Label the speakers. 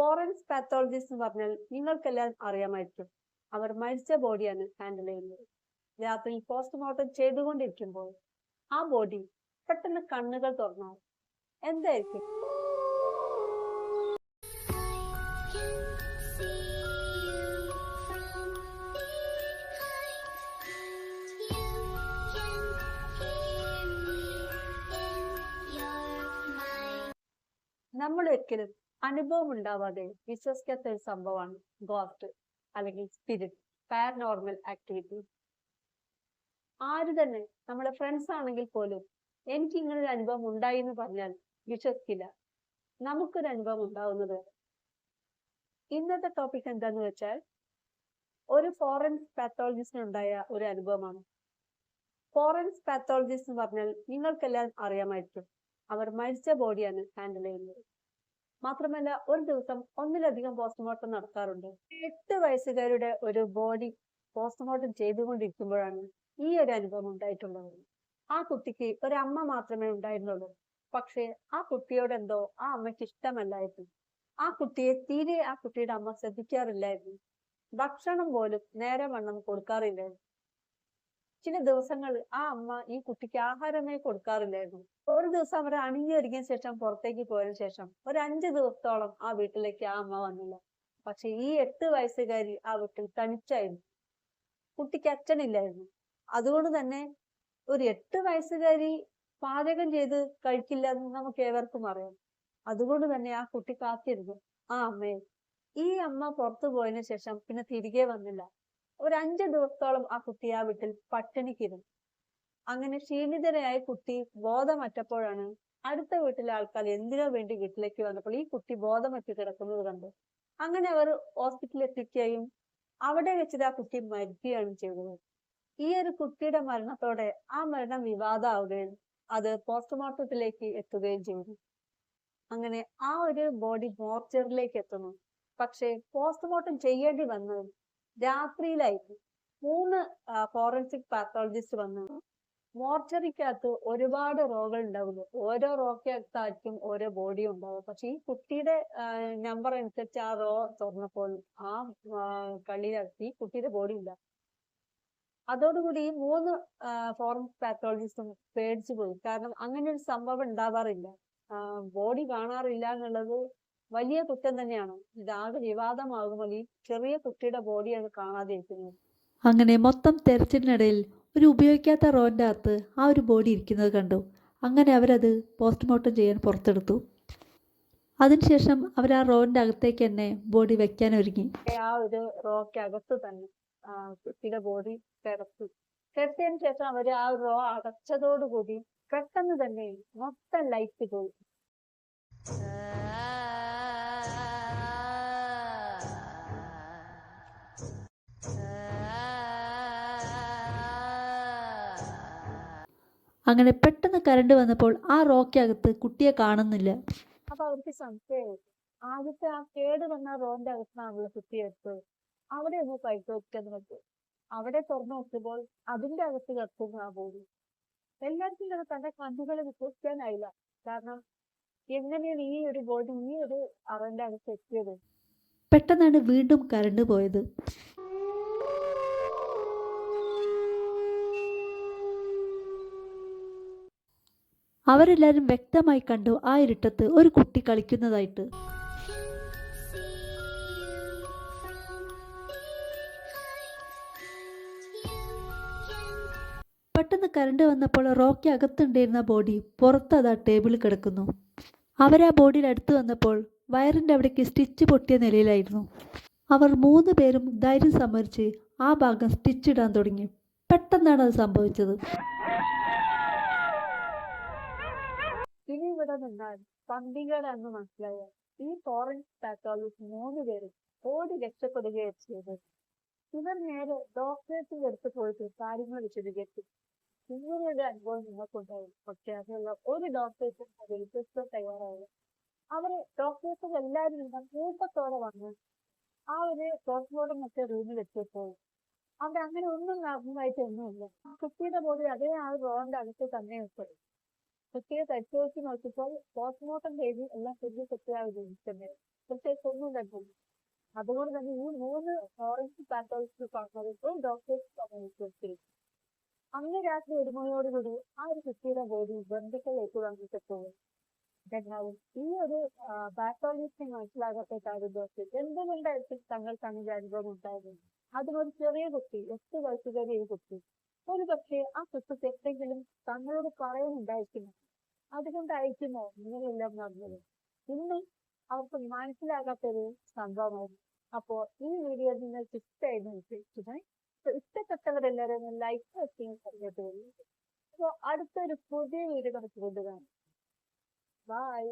Speaker 1: ഫോറൻസ് pathologist എന്ന് പറഞ്ഞാൽ നിങ്ങൾക്കെല്ലാം അറിയാമായിരിക്കും. അവർ മരിച്ച ബോഡിയാണ് ഹാൻഡിൽ ചെയ്യുന്നത്. രാത്രി പോസ്റ്റ്മോർട്ടം ചെയ്തുകൊണ്ടിരിക്കുമ്പോൾ ആ ബോഡി പെട്ടെന്ന് കണ്ണുകൾ തുറന്നാൽ എന്തായിരിക്കും? നമ്മൾ ഒരിക്കലും അനുഭവം ഉണ്ടാവാതെ വിശ്വസിക്കാത്ത ഒരു സംഭവമാണ് ഗോസ്റ്റ് അല്ലെങ്കിൽ സ്പിരിറ്റ് പാരനോർമൽ ആക്ടിവിറ്റി ആര് തന്നെ നമ്മുടെ ഫ്രണ്ട്സ് ആണെങ്കിൽ പോലും എനിക്ക് ഇങ്ങനെ ഒരു അനുഭവം ഉണ്ടായി എന്ന് പറഞ്ഞാൽ വിശ്വസിക്കില്ല. നമുക്കൊരു അനുഭവം ഉണ്ടാവുന്നത് ഇന്നത്തെ ടോപ്പിക് എന്താന്ന് വെച്ചാൽ ഒരു ഫോറൻസ് പാത്തോളജിസ്റ്റിന് ഉണ്ടായ ഒരു അനുഭവമാണ്. ഫോറൻസ് പാത്തോളജിസ്റ്റ് എന്ന് പറഞ്ഞാൽ നിങ്ങൾക്കെല്ലാം അറിയാമായിരിക്കും. അവർ മരിച്ച ബോഡിയാണ് ഹാൻഡിൽ ചെയ്യുന്നത്. മാത്രമല്ല ഒരു ദിവസം ഒന്നിലധികം പോസ്റ്റ്മോർട്ടം നടത്താറുണ്ട്. എട്ട് വയസ്സുകാരുടെ ഒരു ബോഡി പോസ്റ്റ്മോർട്ടം ചെയ്തുകൊണ്ടിരിക്കുമ്പോഴാണ് ഈ ഒരു അനുഭവം ഉണ്ടായിട്ടുള്ളത്. ആ കുട്ടിക്ക് ഒരമ്മ മാത്രമേ ഉണ്ടായിരുന്നുള്ളൂ. പക്ഷേ ആ കുട്ടിയോട് എന്തോ ആ അമ്മയ്ക്ക് ഇഷ്ടമല്ലായിരുന്നു. ആ കുട്ടിയെ തീരെ ആ കുട്ടിയുടെ അമ്മ ശ്രദ്ധിക്കാറില്ലായിരുന്നു. ഭക്ഷണം പോലും നേരെ വണ്ണം കൊടുക്കാറില്ലായിരുന്നു. ചില ദിവസങ്ങൾ ആ അമ്മ ഈ കുട്ടിക്ക് ആഹാരമേ കൊടുക്കാറില്ലായിരുന്നു. ഒരു ദിവസം അവർ അണിഞ്ഞൊരുങ്ങിയ ശേഷം പുറത്തേക്ക് പോയതിനു ശേഷം ഒരു അഞ്ച് ദിവസത്തോളം ആ വീട്ടിലേക്ക് ആ അമ്മ വന്നില്ല. പക്ഷെ ഈ എട്ട് വയസ്സുകാരി ആ വീട്ടിൽ തനിച്ചായിരുന്നു. കുട്ടിക്ക് അച്ഛനില്ലായിരുന്നു. അതുകൊണ്ട് തന്നെ ഒരു എട്ട് വയസ്സുകാരി പാചകം ചെയ്ത് കഴിക്കില്ല എന്ന് നമുക്ക് ഏവർക്കും അറിയാം. അതുകൊണ്ട് തന്നെ ആ കുട്ടി കാത്തിരുന്നു. ആ അമ്മയെ. ഈ അമ്മ പുറത്തു പോയതിനു ശേഷം പിന്നെ തിരികെ വന്നില്ല. ഒരു അഞ്ചു ദിവസത്തോളം ആ കുട്ടി ആ വീട്ടിൽ പട്ടിണിക്കിരുന്നു. അങ്ങനെ ക്ഷീണിതരായ കുട്ടി ബോധമറ്റപ്പോഴാണ് അടുത്ത വീട്ടിലെ ആൾക്കാർ എന്തിനോ വേണ്ടി വീട്ടിലേക്ക് വന്നപ്പോൾ ഈ കുട്ടി ബോധമറ്റ് കിടക്കുന്നത് കണ്ടു. അങ്ങനെ അവർ ഹോസ്പിറ്റലിൽ എത്തിക്കുകയും അവിടെ വെച്ചിട്ട് ആ കുട്ടി മരിക്കുകയാണ് ചെയ്തത്. ഈ ഒരു കുട്ടിയുടെ മരണത്തോടെ ആ മരണം വിവാദമാവുകയും അത് പോസ്റ്റ്മോർട്ടത്തിലേക്ക് എത്തുകയും ചെയ്തു. അങ്ങനെ ആ ഒരു ബോഡി മോർച്ചറിലേക്ക് എത്തുന്നു. പക്ഷേ പോസ്റ്റ്മോർട്ടം ചെയ്യേണ്ടി വന്നത് രാത്രിയിലായിരുന്നു മൂന്ന് ഫോറൻസിക് പാത്തോളജിസ്റ്റ് വന്നു മോർച്ചറിക്കകത്ത് ഒരുപാട് റോകൾ ഉണ്ടാവുന്നു. ഓരോ റോക്കകത്തായിരിക്കും ഓരോ ബോഡി ഉണ്ടാവുക. പക്ഷെ ഈ കുട്ടിയുടെ നമ്പർ അനുസരിച്ച് ആ റോ തുറന്നപ്പോൾ ആ കള്ളിയിലകത്ത് ഈ കുട്ടിയുടെ ബോഡി ഇല്ല. അതോടുകൂടി ഈ മൂന്ന് ഫോറൻസിക് പാത്തോളജിസ്റ്റും പേടിച്ചു പോയി. കാരണം അങ്ങനെ ഒരു സംഭവം ഉണ്ടാവാറില്ല. ബോഡി കാണാറില്ല എന്നുള്ളത് വലിയ കുറ്റം തന്നെയാണ്. ഇതാകെ വിവാദമാകുമ്പോൾ ഈ ചെറിയ കുട്ടിയുടെ ബോഡിയാണ് കാണാതിരിക്കുന്നത്
Speaker 2: അങ്ങനെ മൊത്തം തെരച്ചിലിനിടയിൽ ഒരു ഉപയോഗിക്കാത്ത റോന്റെ അകത്ത് ആ ഒരു ബോഡി ഇരിക്കുന്നത് കണ്ടു. അങ്ങനെ അവരത് പോസ്റ്റ്മോർട്ടം ചെയ്യാൻ പുറത്തെടുത്തു. അതിനുശേഷം അവർ ആ റോന്റെ അകത്തേക്ക് തന്നെ ബോഡി വെക്കാൻ ഒരുങ്ങി.
Speaker 1: ആ ഒരു റോക്ക് അകത്ത് തന്നെ കുട്ടിയുടെ ബോഡി തെരച്ചു കിടത്തിയതിനു ശേഷം അവർ ആ റോ അടച്ചതോടുകൂടി പെട്ടെന്ന് തന്നെ മൊത്തം ലൈറ്റ് പോയി.
Speaker 2: അങ്ങനെ പെട്ടെന്ന് കരണ്ട് വന്നപ്പോൾ ആ റോക്കകത്ത് കുട്ടിയെ കാണുന്നില്ല.
Speaker 1: അപ്പൊ അവർക്ക് സംശയമായി. ആദ്യത്തെ ആ കേട് വന്ന റോന്റെ അകത്താണുള്ള കുട്ടിയെ എടുത്തത് അവിടെ ഒന്ന് പരിശോധിക്കാൻ പറ്റൂ അവിടെ തുറന്നു നോക്കുമ്പോൾ അതിന്റെ അകത്ത് കത്തുന്ന ആ ബോഡി എല്ലാവർക്കും തന്നെ തന്റെ കണ്ണുകളെ വിശ്വസിക്കാനായില്ല. കാരണം എങ്ങനെയാണ് ഈ ഒരു ബോഡി ഈ ഒരു അറന്റെ അകത്ത് എത്തിയത്
Speaker 2: പെട്ടെന്നാണ് വീണ്ടും കരണ്ട് പോയത്. അവരെല്ലാവരും വ്യക്തമായി കണ്ടു ആ ഇരുട്ടത്ത് ഒരു കുട്ടി കളിക്കുന്നതായിട്ട്. പെട്ടെന്ന് കരണ്ട് വന്നപ്പോൾ റോക്കി അകത്തുണ്ടായിരുന്ന ബോഡി പുറത്ത് അതാ ടേബിളിൽ കിടക്കുന്നു. അവർ ആ ബോഡിയുടെ അടുത്ത് വന്നപ്പോൾ വയറിന്റെ അവിടേക്ക് സ്റ്റിച്ച് പൊട്ടിയ നിലയിലായിരുന്നു. അവർ മൂന്ന് പേരും ധൈര്യം സമ്മതിച്ച് ആ ഭാഗം സ്റ്റിച്ച് ഇടാൻ തുടങ്ങി. പെട്ടെന്നാണ് അത് സംഭവിച്ചത്.
Speaker 1: ഇവിടെ നിന്നാൽ പന്തികേടാണെന്ന് മനസ്സിലായ? ഈ ഫോറൻസ് പാത്തോളജിസ്റ്റ് മൂന്ന് പേരും ഓടി രക്ഷപ്പെടുകയാണ് ചെയ്തത്. ഇവർ നേരെ ഡോക്ടറേറ്റിന്റെ അടുത്ത് പോയിട്ട് കാര്യങ്ങൾ വിശദീകരിച്ചു ഇങ്ങനെ ഒരു അനുഭവം നിങ്ങൾക്കുണ്ടായി പക്ഷെ അതിനുള്ള ഒരു ഡോക്ടറേറ്റും അത് വിശ്വസിക്കാൻ തയ്യാറായത് അവർ ഡോക്ടേഴ്സും എല്ലാവരും നിന്ന് കൂട്ടത്തോടെ വന്ന് ആ ഒരു പോസ്റ്റ്മോർട്ടം ഒക്കെ റൂമിൽ എത്തിയപ്പോൾ അവിടെ അങ്ങനെ ഒന്നും നടന്നതായിട്ട് ഒന്നുമില്ല കുട്ടിയുടെ ബോഡി അതേ ആ റോഡിന്റെ അകത്ത് തന്നെ ഉൾപ്പെടും. കുട്ടിയെ പരിശോധിച്ച് നോക്കിയപ്പോൾ പോസ്റ്റ്മോർട്ടം ചെയ്ത് എല്ലാം പുതിയ കുട്ടിയാവുകയും പ്രത്യേകിച്ച് ഒന്നും കണ്ടില്ല അതുകൊണ്ട് തന്നെ ഈ മൂന്ന് ഫോറൻസിക് പാത്തോളജി പറഞ്ഞപ്പോൾ ഡോക്ടേഴ്സ് അന്ന് രാത്രി ഒരു മണിയോടുകൂടി ആ ഒരു കുട്ടിയുടെ ബോഡി ഏറ്റുവാങ്ങിയിട്ട് പോകും എന്നാലും ഈ ഒരു പാത്തോളജിസ്റ്റ് മനസ്സിലാകാത്ത കാര്യം ഡോക്ടർ എന്തുകൊണ്ടായിരിക്കും തങ്ങൾക്ക് അങ്ങനെ അനുഭവം ഉണ്ടായിരുന്നു അതിനൊരു ചെറിയ കുട്ടി എട്ട് വയസ്സുകാരി ഒരു കുട്ടി. ഒരു പക്ഷേ ആ കുട്ടിക്ക് എന്തെങ്കിലും തങ്ങളോട് പറയാനുണ്ടായിരിക്കുന്നു അതുകൊണ്ടായിരിക്കുമോ ഇങ്ങനെയെല്ലാം നടന്നത്? ഇന്ന് അവർക്ക് മനസ്സിലാകാത്തൊരു സംഭവമായിരുന്നു. അപ്പോ ഈ വീഡിയോ നിങ്ങൾക്ക് ഇഷ്ടമായിരുന്നു വിശ്വസിക്കുന്നത് ഇഷ്ടപ്പെട്ടവരെല്ലാവരും ലൈക്ക് ചെയ്യാൻ അറിയാത്തവരും അപ്പൊ അടുത്തൊരു പുതിയ വീഡിയോ നമുക്ക് കൊണ്ടുവരാം ബൈ